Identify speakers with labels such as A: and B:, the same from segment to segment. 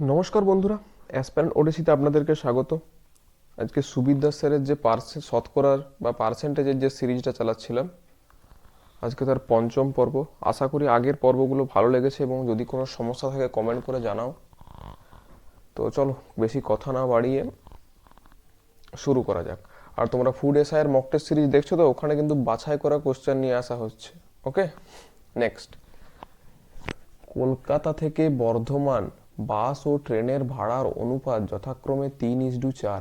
A: নমস্কার বন্ধুরা অ্যাসপ্যারেন্ট ওডিসিতে আপনাদেরকে স্বাগত। আজকে সুবিদ্যা স্যারের যে পার্সে শতকরার বা পার্সেন্টেজের যে সিরিজটা চালাচ্ছিলাম, আজকে তার পঞ্চম পর্ব। আশা করি আগের পর্বগুলো ভালো লেগেছে এবং যদি কোনো সমস্যা থাকে কমেন্ট করে জানাও। তো চলো, বেশি কথা না বাড়িয়ে শুরু করা যাক। আর তোমরা ফুড এসআইয়ের মক সিরিজ দেখছ তো, ওখানে কিন্তু বাছাই করা কোশ্চেন নিয়ে আসা হচ্ছে। ওকে নেক্সট কলকাতা থেকে বর্ধমান বাস ও ট্রেনের ভাড়ার অনুপাত যথাক্রমে তিন ইস টু চার।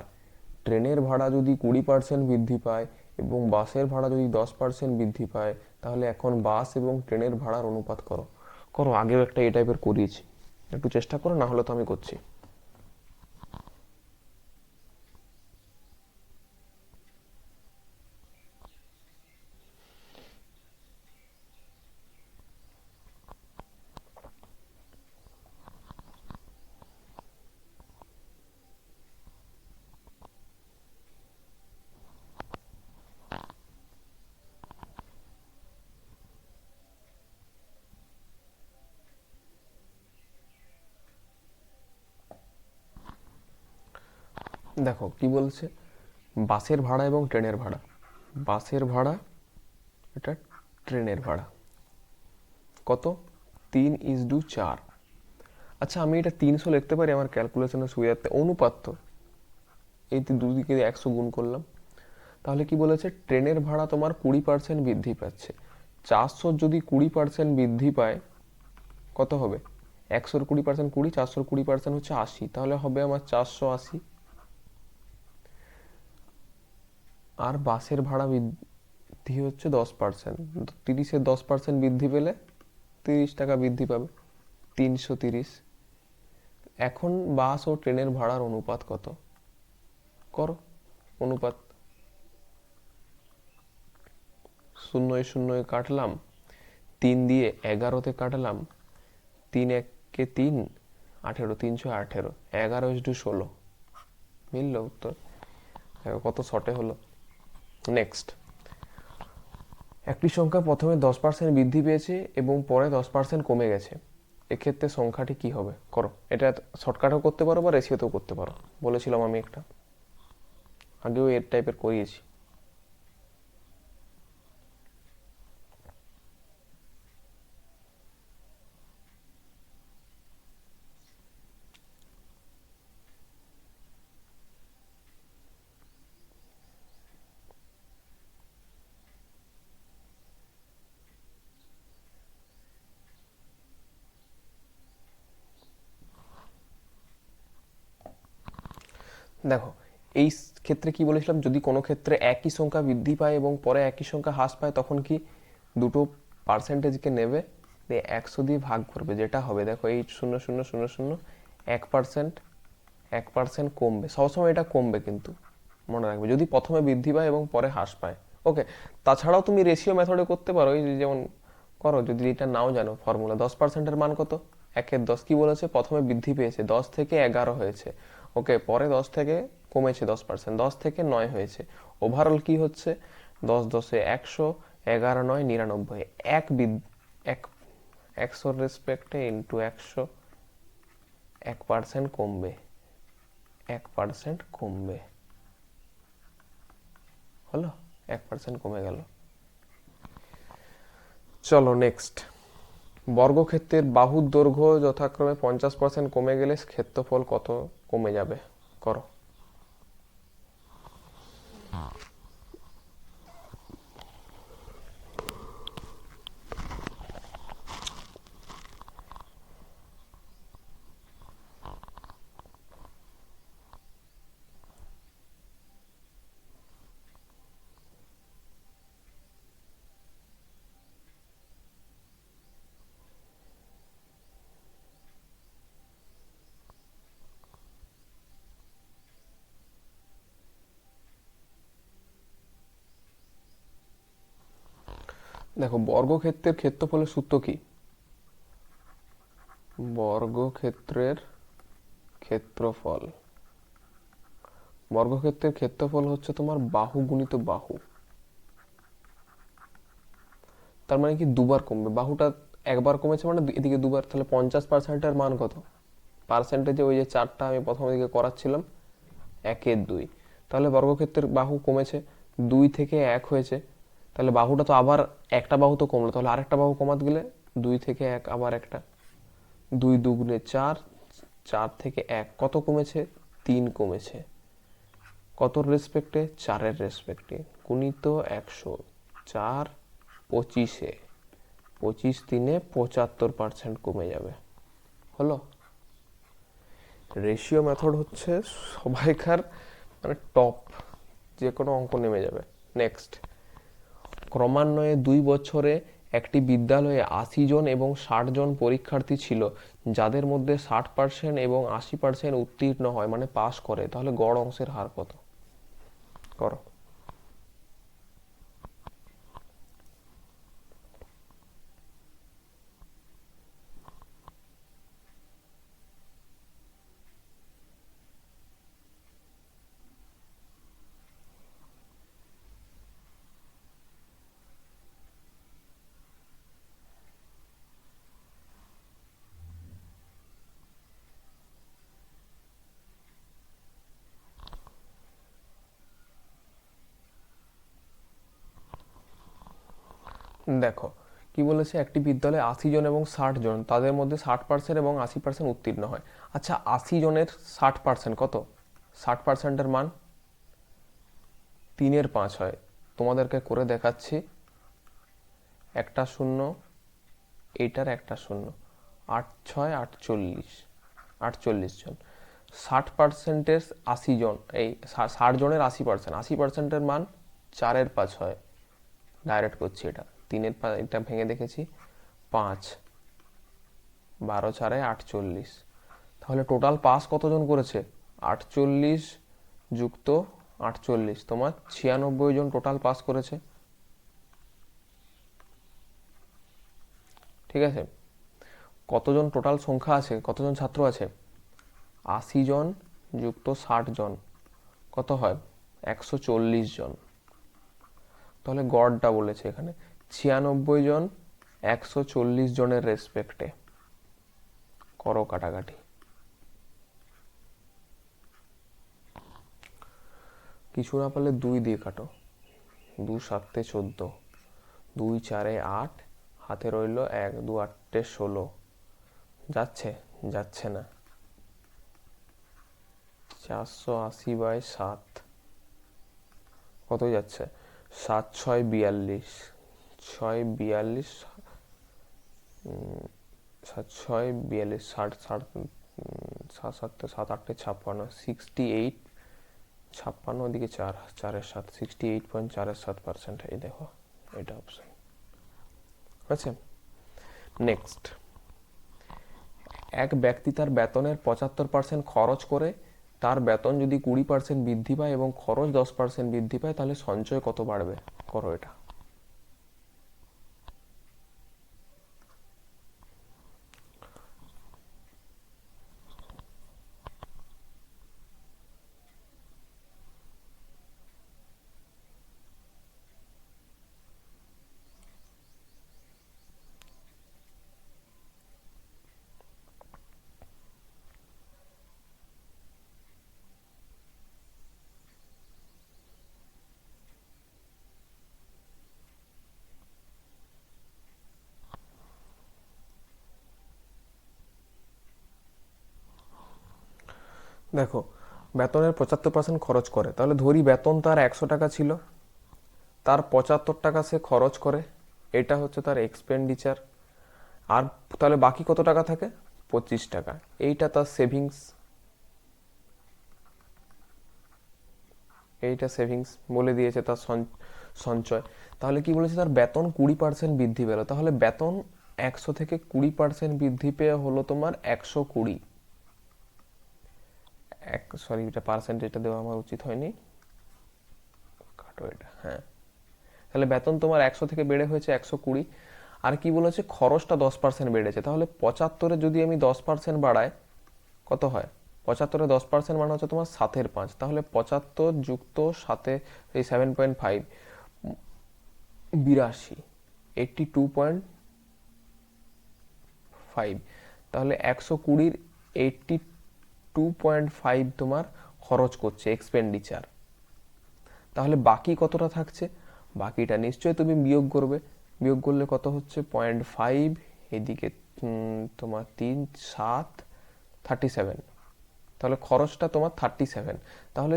A: ট্রেনের ভাড়া যদি কুড়ি পার্সেন্ট বৃদ্ধি পায় এবং বাসের ভাড়া যদি দশ পার্সেন্ট বৃদ্ধি পায়, তাহলে এখন বাস এবং ট্রেনের ভাড়ার অনুপাত করো। করো, আগেও একটা এই টাইপের করিয়েছি। একটু চেষ্টা করো, না হলে তো আমি করছি। দেখো, কি বলছে? বাসের ভাড়া এবং ট্রেনের ভাড়া। বাসের ভাড়া, এটা ট্রেনের ভাড়া। কত? তিন ইজ ডু চার। আচ্ছা আমি এটা তিনশো লিখতে পারি? আমার ক্যালকুলেশনের সুবিধার্থে অনুপাত এই দুদিকে একশো গুণ করলাম। তাহলে কি বলেছে? ট্রেনের ভাড়া তোমার কুড়ি পার্সেন্ট বৃদ্ধি পাচ্ছে। চারশোর যদি কুড়ি পার্সেন্ট বৃদ্ধি পায়, কত হবে? একশোর কুড়ি পার্সেন্ট কুড়ি, চারশোর কুড়ি পার্সেন্ট হচ্ছে আশি। তাহলে হবে আমার চারশো আশি। আর বাসের ভাড়া বৃদ্ধি হচ্ছে দশ পার্সেন্ট। তিরিশের দশ পার্সেন্ট বৃদ্ধি পেলে তিরিশ টাকা বৃদ্ধি পাবে, তিনশো তিরিশ। এখন বাস ও ট্রেনের ভাড়ার অনুপাত কত? করো, অনুপাত। শূন্যয় শূন্যয় কাটলাম, তিন দিয়ে এগারোতে কাটলাম, তিন এককে তিন, আঠেরো, তিনশো আঠেরো, এগারো ইস ষোলো। মিলল উত্তর? কত শর্টে হলো। নেক্সট একটি সংখ্যা প্রথমে দশ পার্সেন্ট বৃদ্ধি পেয়েছে এবং পরে দশ পার্সেন্ট কমে গেছে। এক্ষেত্রে সংখ্যাটি কি হবে? করো। এটা শর্টকাটও করতে পারো বা রেসিওতেও করতে পারো। বলেছিলাম আমি একটা। আগেও এর টাইপের করিয়েছি। দেখো, এই ক্ষেত্রে কি বলেছিলাম? যদি কোনো ক্ষেত্রে একই সংখ্যা বৃদ্ধি পায় এবং পরে একই সংখ্যা হ্রাস পায়, তখন কি দুটো পার্সেন্টেজকে নেবে? দিয়ে একশো দিয়ে ভাগ করবে, যেটা হবে, দেখো এই শূন্য শূন্য শূন্য শূন্য, এক পার্সেন্ট এক পার্সেন্ট কমবে। সবসময় এটা কমবে কিন্তু, মনে রাখবে, যদি প্রথমে বৃদ্ধি পায় এবং পরে হ্রাস পায়। ওকে তাছাড়াও তুমি রেশিও মেথডে করতে পারো, এই যেমন করো, যদি এটা নাও জানো ফর্মুলা দশ পার্সেন্টের মান কত? একের দশ কি বলেছে? প্রথমে বৃদ্ধি পেয়েছে, দশ থেকে এগারো হয়েছে। ওকে, পরে দশ থেকে কমেছে দশ পার্সেন্ট দশ থেকে নয় হয়েছে। ওভারঅল কি হচ্ছে? দশ দশে একশো, এগারো নয়, নিরানব্বই। এক বিদ- এক একশোর রেসপেক্টে ইন্টু একশো, এক পার্সেন্ট কমবে। এক পার্সেন্ট কমবে। হলো? এক পার্সেন্ট কমে গেল। চলো নেক্সট বর্গক্ষেত্রের বাহুর দৈর্ঘ্য যথাক্রমে পঞ্চাশ পার্সেন্ট কমে গেলে ক্ষেত্রফল কত কমে যাবে? করো। দেখো, বর্গক্ষেত্রের ক্ষেত্রফলের সূত্র কি? বর্গক্ষেত্রের ক্ষেত্রফল। বর্গক্ষেত্রের ক্ষেত্রফল হচ্ছে তোমার বাহু গুণিত বাহু। তার মানে কি দুবার কমবে? বাহুটা একবার কমেছে মানে এদিকে দুবার, তাহলে পঞ্চাশ পার্সেন্টের মান কত? পার্সেন্টেজে ওই যে চারটা আমি প্রথম দিকে করাচ্ছিলাম, একের দুই। তাহলে বর্গক্ষেত্রের বাহু কমেছে, দুই থেকে এক হয়েছে তাহলে বাহুটা তো আবার একটা বাহু তো কমলো। তাহলে আরেকটা বাহু কমাতে গেলে দুই থেকে এক, আবার একটা। দুই দুগুণে চার চার থেকে এক। কত কমেছে? তিন কমেছে। কতর রেসপেক্টে চারের রেসপেক্টে গুণিত একশো। চার পঁচিশে। পঁচিশ তিনে পঁচাত্তর পার্সেন্ট কমে যাবে। হলো? রেশিও মেথড হচ্ছে সবাইকার মানে টপ যে কোনো অঙ্ক নেমে যাবে। নেক্সট ক্রমান্বয়ে দুই বছরে একটি বিদ্যালয়ে আশি জন এবং ষাট জন পরীক্ষার্থী ছিল, যাদের মধ্যে ষাট পার্সেন্ট এবং আশি পার্সেন্ট উত্তীর্ণ হয় মানে পাস করে। তাহলে গড় অংশের হার কত? করো দেখো, কি বলেছে? একটি বিদ্যালয়ে আশি জন এবং ষাট জন। তাদের মধ্যে ষাট পার্সেন্ট এবং আশি পার্সেন্ট উত্তীর্ণ হয়। আচ্ছা আশি জনের ষাট পার্সেন্ট কত? ষাট পার্সেন্টের মান? তিনের পাঁচ হয়। তোমাদেরকে করে দেখাচ্ছি। একটা শূন্য, এইটার একটা শূন্য। আট ছয়, আটচল্লিশ। আটচল্লিশ জন। ষাট পার্সেন্টের আশি জন, এই ষাট জনের আশি পার্সেন্ট আশি পার্সেন্টের মান চারের পাঁচ হয়। ডাইরেক্ট করছি এটা। তিনের এটা ভেঙে দেখেছি, পাঁচ। বারো চারে আটচল্লিশ। তাহলে টোটাল পাস কতজন করেছে? আটচল্লিশ যুক্ত আটচল্লিশ। তোমার ছিয়ানব্বই জন টোটাল পাস করেছে। ঠিক আছে? কতজন টোটাল সংখ্যা আছে? কতজন ছাত্র আছে? আশি জন যুক্ত ষাট জন। কত হয়? একশো চল্লিশ জন। তাহলে গড়টা বলেছে এখানে। ছিয়ানব্বই জন, একশো চল্লিশ জনের রেসপেক্টে করো কাটাকাটি। কিছু না পারলে দুই দিয়ে কাটো। দু সাতে চোদ্দ, দুই চারে আট, হাতে রইল এক, দু আটটে ষোলো। যাচ্ছে? যাচ্ছে না। চারশো আশি বাই সাত। কত যাচ্ছে? সাত ছয় বিয়াল্লিশ। ছয় বিয়াল্লিশ সাত, ছয় বিয়াল্লিশ ষাট ষাট সাত সাতটা সাত আটটে ছাপ্পান্ন সিক্সটি এইট ছাপ্পান্ন ওদিকে চার, চারের সাত সিক্সটি এইট পয়েন্ট চারের সাত পার্সেন্ট এই দেখো, এটা অপশন আচ্ছা নেক্সট এক ব্যক্তি তার বেতনের পঁচাত্তর পার্সেন্ট খরচ করে, তার বেতন যদি কুড়ি পার্সেন্ট বৃদ্ধি পায় এবং খরচ দশ পার্সেন্ট বৃদ্ধি পায়, তাহলে সঞ্চয় কত বাড়বে? করো এটা। দেখো, বেতনের পঁচাত্তর পার্সেন্ট খরচ করে। তাহলে ধরি বেতন তার একশো টাকা ছিল, তার পঁচাত্তর টাকা সে খরচ করে, এটা হচ্ছে তার এক্সপেন্ডিচার আর তাহলে বাকি কত টাকা থাকে? পঁচিশ টাকা। এইটা তার সেভিংস এইটা সেভিংস বলে দিয়েছে তার সঞ্চ- সঞ্চয়। তাহলে কি বলেছে? তার বেতন কুড়ি পার্সেন্ট বৃদ্ধি পেল। তাহলে বেতন একশো থেকে কুড়ি পার্সেন্ট বৃদ্ধি পেয়ে হলো তোমার একশো কুড়ি। সরি, এটা পার্সেন্টেজটা দেওয়া আমার উচিত হয়নি। কাটো এটা হ্যাঁ। তাহলে বেতন তোমার একশো থেকে বেড়ে হয়েছে একশো কুড়ি। আর কি বলেছে? খরচটা দশ পার্সেন্ট বেড়েছে। তাহলে পঁচাত্তরে যদি আমি দশ পার্সেন্ট বাড়াই, কত হয়? পঁচাত্তরে দশ পার্সেন্ট মানে হচ্ছে তোমার সাতের পাঁচ। তাহলে পঁচাত্তর যুক্ত সাতে, এই সেভেন পয়েন্ট ফাইভ বিরাশি এইটটি টু পয়েন্ট ফাইভ তাহলে একশো কুড়ির এইটটি টু পয়েন্ট ফাইভ তোমার খরচ করছে এক্সপেন্ডিচার তাহলে বাকি কতটা থাকছে? বাকিটা নিশ্চয়ই তুমি বিয়োগ করবে। বিয়োগ করলে কত হচ্ছে? পয়েন্ট ফাইভ এদিকে তোমার তিন, সাত থার্টি সেভেন তাহলে খরচটা তোমার থার্টি সেভেন তাহলে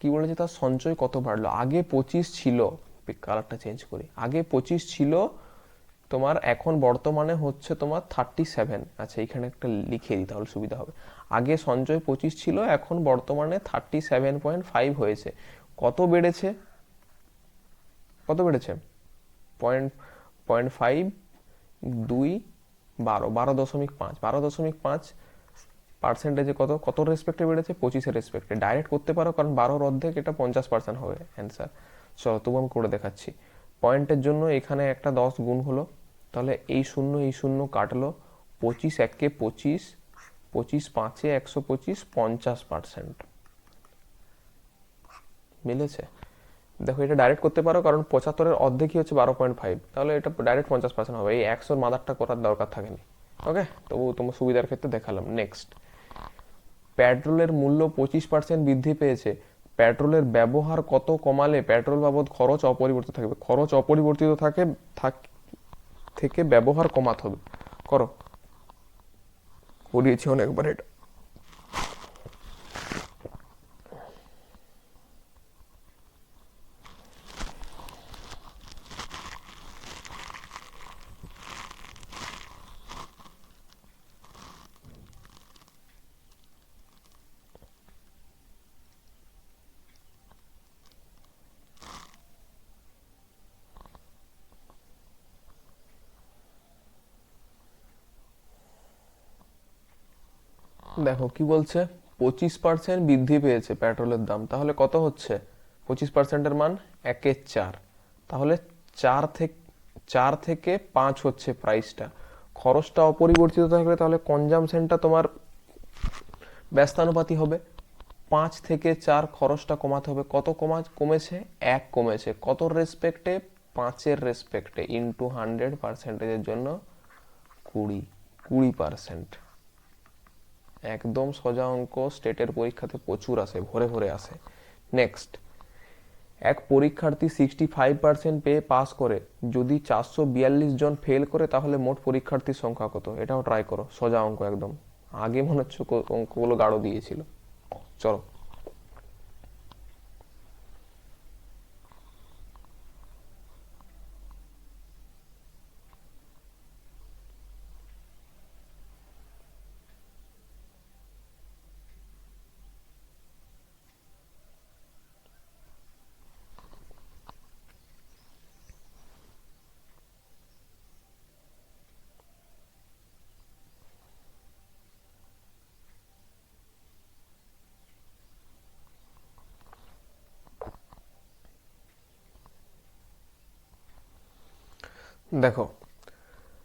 A: কী বলেছে? তার সঞ্চয় কত বাড়লো? আগে পঁচিশ ছিল। কালারটা চেঞ্জ করি। আগে পঁচিশ ছিল তোমার এখন বর্তমানে হচ্ছে তোমার থার্টি সেভেন আচ্ছা এখানে একটা লিখে দিই তাহলে সুবিধা হবে। আগে সঞ্চয় পঁচিশ ছিল, এখন বর্তমানে থার্টি সেভেন পয়েন্ট ফাইভ হয়েছে। কত বেড়েছে? কত বেড়েছে? পয়েন্ট পয়েন্ট ফাইভ দুই, বারো বারো দশমিক পাঁচ। বারো দশমিক পাঁচ পার্সেন্টেজে কত কত রেসপেক্টে বেড়েছে? পঁচিশের রেসপেক্টে ডাইরেক্ট করতে পারো, কারণ বারোর অর্ধেক এটা পঞ্চাশ পার্সেন্ট হবে। অ্যান্সার চলো তবু আমি করে দেখাচ্ছি। পয়েন্টের জন্য এখানে একটা দশ গুণ হলো। তাহলে এই শূন্য এই শূন্য কাটলো। পঁচিশ একে পঁচিশ পঁচিশ পাঁচে একশো পঁচিশ, পঞ্চাশ পার্সেন্ট মিলেছে? দেখো, এটা ডাইরেক্ট করতে পারো, কারণ পঁচাত্তরের অর্ধেকই হচ্ছে বারো পয়েন্ট ফাইভ তাহলে এটা ডাইরেক্ট পঞ্চাশ পার্সেন্ট হবে। এই একশোর মাদারটা করার দরকার থাকেনি। ওকে তবু তোমার সুবিধার ক্ষেত্রে দেখালাম। নেক্সট পেট্রোলের মূল্য পঁচিশ পার্সেন্ট বৃদ্ধি পেয়েছে। পেট্রোলের ব্যবহার কত কমালে পেট্রোল বাবদ খরচ অপরিবর্তিত থাকবে। খরচ অপরিবর্তিত থাকে থাক- ব্যবহার কমাতে হবে। করো। করিয়েছি অনেকবার এটা। দেখো, কি বলছে? পঁচিশ পার্সেন্ট বৃদ্ধি পেয়েছে পেট্রোলের দাম। তাহলে কত হচ্ছে? পঁচিশ পার্সেন্টের মান একের চার। তাহলে চার থেকে চার থেকে পাঁচ হচ্ছে প্রাইসটা খরচটা অপরিবর্তিত থাকলে তাহলে কনজামশনটা তোমার ব্যস্তানুপাতি হবে। পাঁচ থেকে চার খরচটা কমাতে হবে। কত কমা, কমেছে? এক কমেছে। কত রেসপেক্টে পাঁচের রেসপেক্টে ইন্টু হান্ড্রেড পার্সেন্টেজের জন্য কুড়ি কুড়ি পার্সেন্ট একদম সোজা অঙ্ক স্টেটের পরীক্ষাতে প্রচুর আসে, ভরে ভরে আসে। নেক্সট এক পরীক্ষার্থী সিক্সটি ফাইভ পার্সেন্ট পেয়ে পাস করে, যদি চারশো বিয়াল্লিশ জন ফেল করে, তাহলে মোট পরীক্ষার্থীর সংখ্যা কত? এটাও ট্রাই করো, সোজা অঙ্ক একদম। আগে মনে হচ্ছে অঙ্কগুলো গাঢ় দিয়েছিল। চলো। দেখো,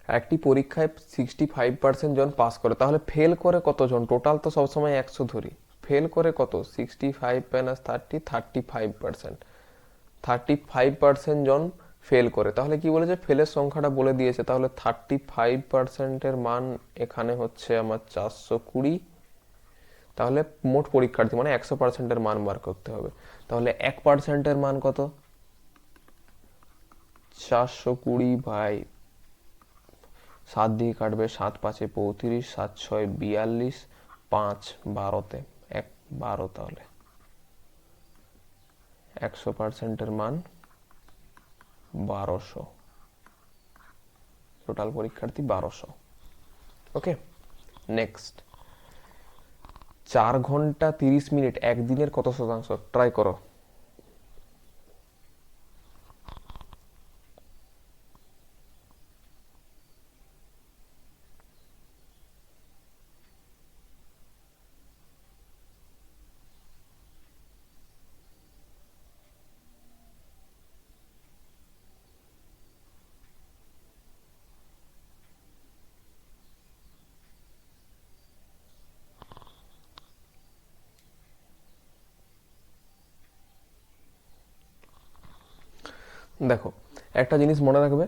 A: একটি পরীক্ষায় সিক্সটি ফাইভ পার্সেন্ট জন পাস করে, তাহলে ফেল করে কতজন? টোটাল তো সবসময় একশো ধরি। ফেল করে কত? Sixty five minus thirty thirty five percent thirty five percent জন ফেল করে। তাহলে কি বলেছে? ফেলের সংখ্যাটা বলে দিয়েছে। তাহলে থার্টি ফাইভ পার্সেন্টের মান এখানে হচ্ছে আমার চারশো কুড়ি। তাহলে মোট পরীক্ষার্থী মানে একশো পার্সেন্টের মান বার করতে হবে। তাহলে এক পার্সেন্টের মান কত? চারশো কুড়ি বাই সাত দিয়ে কাটবে, সাত পাঁচে পঁয়ত্রিশ, সাত ছয় বিয়াল্লিশ, পাঁচ বারোতে। এক বারো তাহলে। একশো পার্সেন্টের মান বারোশো। টোটাল পরীক্ষার্থী বারোশো। ওকে নেক্সট চার ঘণ্টা তিরিশ মিনিট, একদিনের কত শতাংশ? ট্রাই করো। দেখো, একটা জিনিস মনে রাখবে।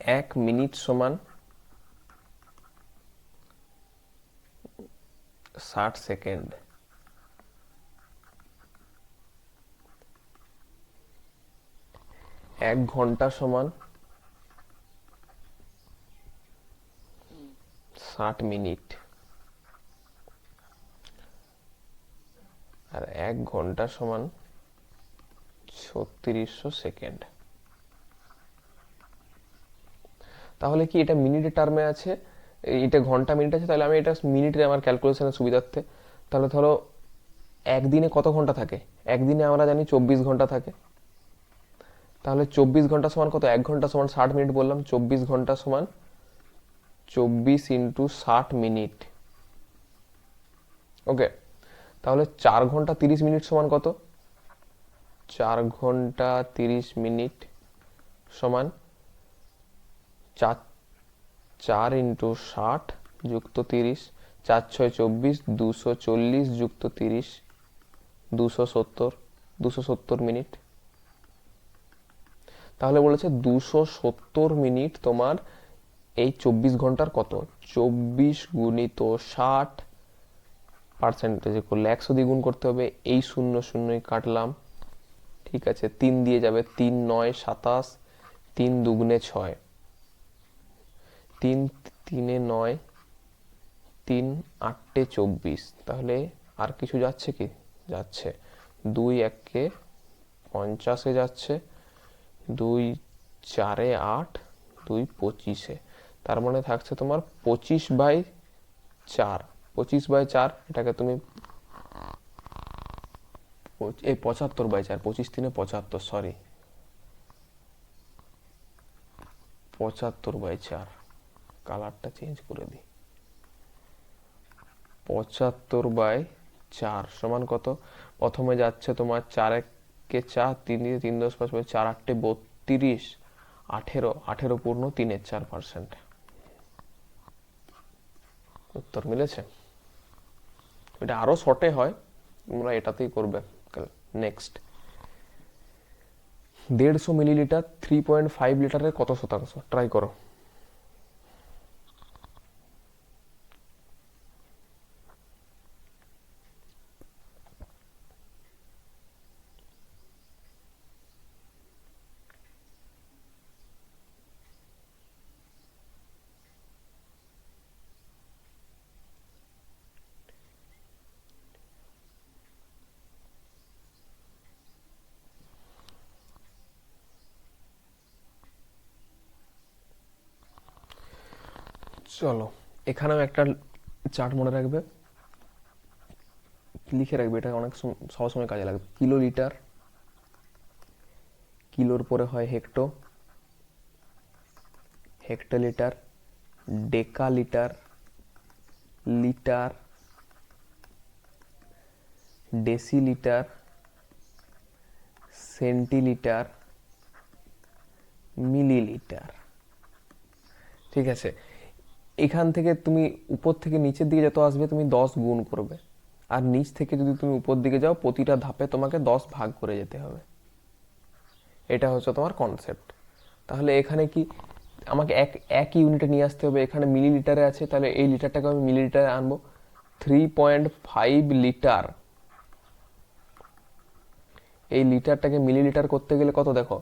A: এক মিনিট সমান ষাট সেকেন্ড। এক ঘণ্টা সমান ষাট মিনিট। আর এক ঘণ্টা সমান ছত্রিশশো সেকেন্ড। তাহলে কি এটা মিনিটের টার্মে আছে? এটা ঘণ্টা মিনিট আছে, তাহলে আমি এটা মিনিটে আমার ক্যালকুলেশনের সুবিধার্থে, তাহলে ধরো একদিনে কত ঘণ্টা থাকে? একদিনে আমরা জানি চব্বিশ ঘণ্টা থাকে। তাহলে চব্বিশ ঘণ্টা সমান কত? এক ঘণ্টা সমান ষাট মিনিট বললাম, চব্বিশ ঘণ্টা সমান চব্বিশ ইন্টু ষাট মিনিট। ওকে, তাহলে চার ঘণ্টা তিরিশ মিনিট সমান কত? চার ঘণ্টা তিরিশ মিনিট সমান চার চার ইন্টু ষাট যুক্ত তিরিশ, চার ছয় চব্বিশ, দুশো চল্লিশ যুক্ত তিরিশ, দুশো সত্তর দুশো সত্তর মিনিট। তাহলে বলেছে দুশো সত্তর মিনিট তোমার এই চব্বিশ ঘণ্টার কত? চব্বিশ গুণিত ষাট পার্সেন্টেজে করলে একশো দিয়ে গুণ করতে হবে, এই শূন্য শূন্যই কাটলাম। ঠিক আছে, তিন দিয়ে যাবে, তিন নয় সাতাশ, তিন দুগুণে ছয়। তিন তিনে নয়, তিন আটটে চব্বিশ। তাহলে আর কিছু যাচ্ছে কি? যাচ্ছে। দুই এককে পঞ্চাশে যাচ্ছে, দুই চারে আট, দুই পঁচিশে। তার মানে থাকছে তোমার পঁচিশ বাই চার। পঁচিশ বাই চার, এটাকে তুমি এই পঁচাত্তর বাই চার, পঁচিশ তিনে পঁচাত্তর সরি পঁচাত্তর বাই চার। কালারটা চেঞ্জ করে দিই। পঁচাত্তর বাই চার সমান কত? প্রথমে যাচ্ছে তোমার চার এককে চার, তিন দিয়ে তিন দশ পাঁচ পাঁচ, চার আটটে বত্রিশ। আঠেরো আঠেরো পূর্ণ তিনের চার পার্সেন্ট উত্তর মিলেছে? এটা আরও শর্টে হয়, তোমরা এটাতেই করবে। নেক্সট দেড়শো মিলিলিটার থ্রি পয়েন্ট ফাইভ লিটারের কত শতাংশ? ট্রাই করো। চলো, এখানেও একটা চার্ট মনে রাখবে। লিখে রাখবে, এটা অনেক সব সময় কাজে লাগবে। কিলো লিটার কিলোর পরে হয় hecto, hectolitre deca litre litre, decilitre, centilitre, millilitre. ঠিক আছে? এখান থেকে তুমি উপর থেকে নিচের দিকে যত আসবে, তুমি দশ গুণ করবে। আর নিচ থেকে যদি তুমি উপর দিকে যাও, প্রতিটা ধাপে তোমাকে দশ ভাগ করে যেতে হবে। এটা হচ্ছে তোমার কনসেপ্ট তাহলে এখানে কি, আমাকে এক এক ইউনিটে নিয়ে আসতে হবে। এখানে মিলিলিটারে আছে, তাহলে এই লিটারটাকে আমি মিলিলিটারে আনব। থ্রি পয়েন্ট ফাইভ লিটার এই লিটারটাকে মিলিলিটার করতে গেলে কত দেখো?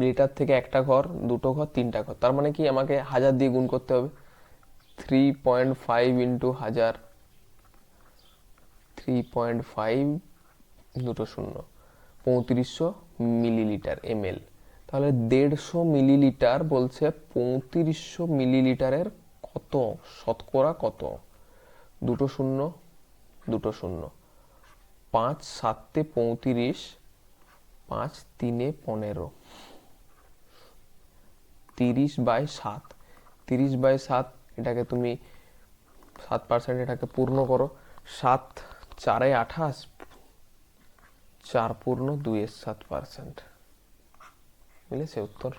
A: লিটার থেকে একটা ঘর, দুটো ঘর, তিনটা ঘর। তার মানে কি, আমাকে হাজার দিয়ে গুণ করতে হবে। থ্রি পয়েন্ট ফাইভ ইন্টু হাজার থ্রি পয়েন্ট ফাইভ দুটো শূন্য, পঁয়ত্রিশশো মিলিলিটার এমএল। তাহলে দেড়শো মিলিলিটার বলছে পঁয়ত্রিশশো মিলিলিটারের কত? শতকরা কত? দুটো শূন্য দুটো শূন্য। পাঁচ সাতে পঁয়ত্রিশ, পাঁচ তিনে পনেরো। তিরিশ বাই সাত, তিরিশ বাই সাত এটাকে তুমি সাত পার্সেন্ট এটাকে পূর্ণ করো। সাত চারে আঠাশ, চার পূর্ণ দুইয়ের সাত পার্সেন্ট মিলেছে উত্তর?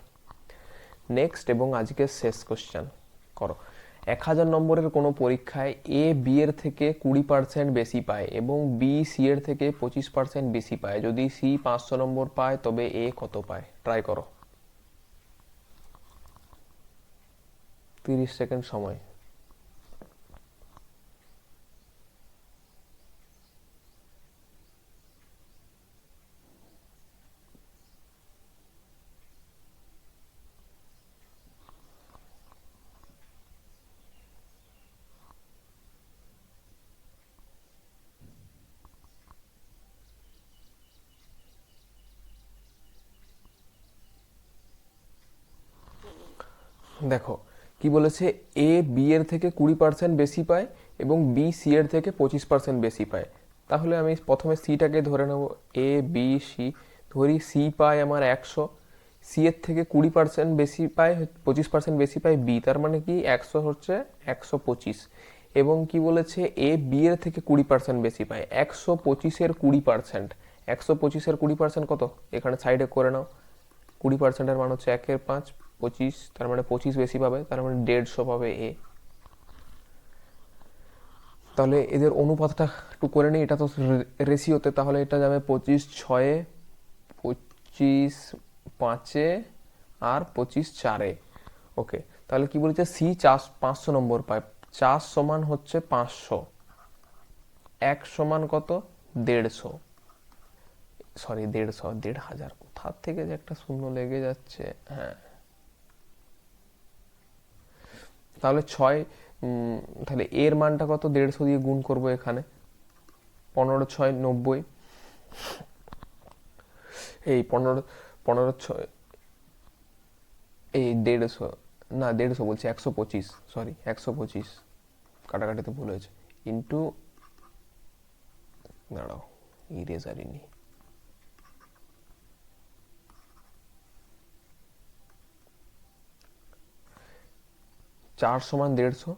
A: নেক্সট এবং আজকের শেষ কোশ্চেন করো। এক হাজার নম্বরের কোনো পরীক্ষায় এ বি এর থেকে কুড়ি পার্সেন্ট বেশি পায় এবং বি সি এর থেকে পঁচিশ পার্সেন্ট বেশি পায়। যদি সি পাঁচশো নম্বর পায়, তবে এ কত পায়? ট্রাই করো। তিরিশ সেকেন্ড সময়। দেখো কি বলেছে? এ বি এর থেকে কুড়ি পার্সেন্ট বেশি পায় এবং বি সি এর থেকে পঁচিশ পার্সেন্ট বেশি পায়। তাহলে আমি প্রথমে সিটাকে ধরে নেব। এ বি সি ধরি। সি পায় আমার একশো। সি এর থেকে কুড়ি পার্সেন্ট বেশি পায়, পঁচিশ পার্সেন্ট বেশি পায় বি তার মানে কি? একশো হচ্ছে একশো পঁচিশ। এবং কি বলেছে? এ বি এর থেকে কুড়ি পার্সেন্ট বেশি পায়। একশো পঁচিশের কুড়ি পার্সেন্ট একশো পঁচিশের কুড়ি পার্সেন্ট কত? এখানে সাইডে করে নাও। কুড়ি পার্সেন্টের মান হচ্ছে একের পাঁচ। পঁচিশ, তার মানে পঁচিশ বেশি পাবে, তার মানে দেড়শো পাবে এ। তাহলে এদের অনুপাতটা একটু করে নিই, এটা তো রেশিওতে, তাহলে এটা যাবে পঁচিশ ছয়ে, পঁচিশ পাঁচে, আর পঁচিশ চারে। ওকে, তাহলে কি বলেছে? সি চাষ পাঁচশো নম্বর পায়। চাষ সমান হচ্ছে পাঁচশো। এক সমান কত? দেড়শো। সরি, দেড়শো, দেড় হাজার। কোথার থেকে যে একটা শূন্য লেগে যাচ্ছে? হ্যাঁ। তাহলে ছয় তাহলে এর মানটা কত? দেড়শো দিয়ে গুণ করব এখানে। পনেরো, ছয়, নব্বই। এই পনেরো পনেরো, ছয়, এই দেড়শো, না, দেড়শো বলছি, একশো পঁচিশ সরি একশো পঁচিশ। কাটাকাটিতে ভুল হয়েছে। ইন্টু দাঁড়াও ইরেজারই চার সমান দেড়শো,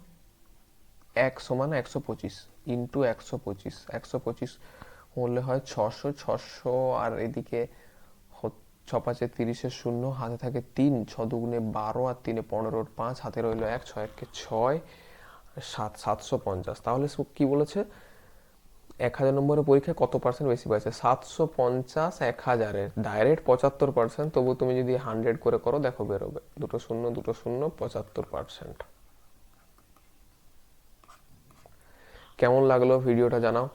A: এক সমান একশো পঁচিশ ইন্টু একশো পঁচিশ একশো পঁচিশ হলে হয় ছশো ছশো আর এদিকে ছ পাঁচে তিরিশের শূন্য, হাতে থাকে তিন ছ দুগুণে বারো আর তিনে পনেরোর পাঁচ, হাতে রইল এক, ছয়, একে ছয়, সাত, সাতশো পঞ্চাশ। তাহলে কি বলেছে? এক হাজার নম্বরের পরীক্ষায় কত পার্সেন্ট বেশি পাইছে? সাতশো পঞ্চাশ এক হাজারের। ডাইরেক্ট পঁচাত্তর পার্সেন্ট তবু তুমি যদি হান্ড্রেড করে করো, দেখো বেরোবে। দুটো শূন্য দুটো শূন্য, পঁচাত্তর পার্সেন্ট কেমন লাগল ভিডিওটা জানাও।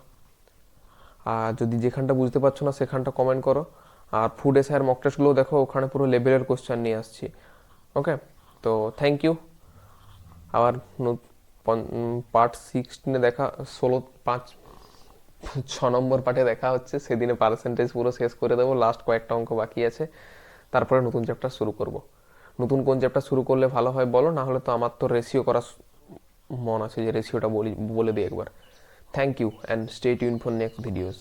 A: আর যদি যেখানটা বুঝতে পারছ না, সেখানটা কমেন্ট করো। আর ফুড এসআইয়ের মক টেস্টগুলো দেখো, ওখানে পুরো লেভেলের কোশ্চেন নিয়ে আসছি। ওকে তো থ্যাংক ইউ আবার পার্ট সিক্সটিনে দেখা, ষোলো, পাঁচ, ছ নম্বর পার্টে দেখা হচ্ছে। সেদিনে পার্সেন্টেজ পুরো শেষ করে দেবো লাস্ট কয়েকটা অঙ্ক বাকি আছে। তারপরে নতুন চ্যাপ্টার শুরু করব। নতুন কোন চ্যাপ্টার শুরু করলে ভালো হয় বলো, না হলে তো আমার তো রেশিও করা মন আছে যে রেশিওটা বলি, বলে দিই একবার। Thank you and stay tune for next videos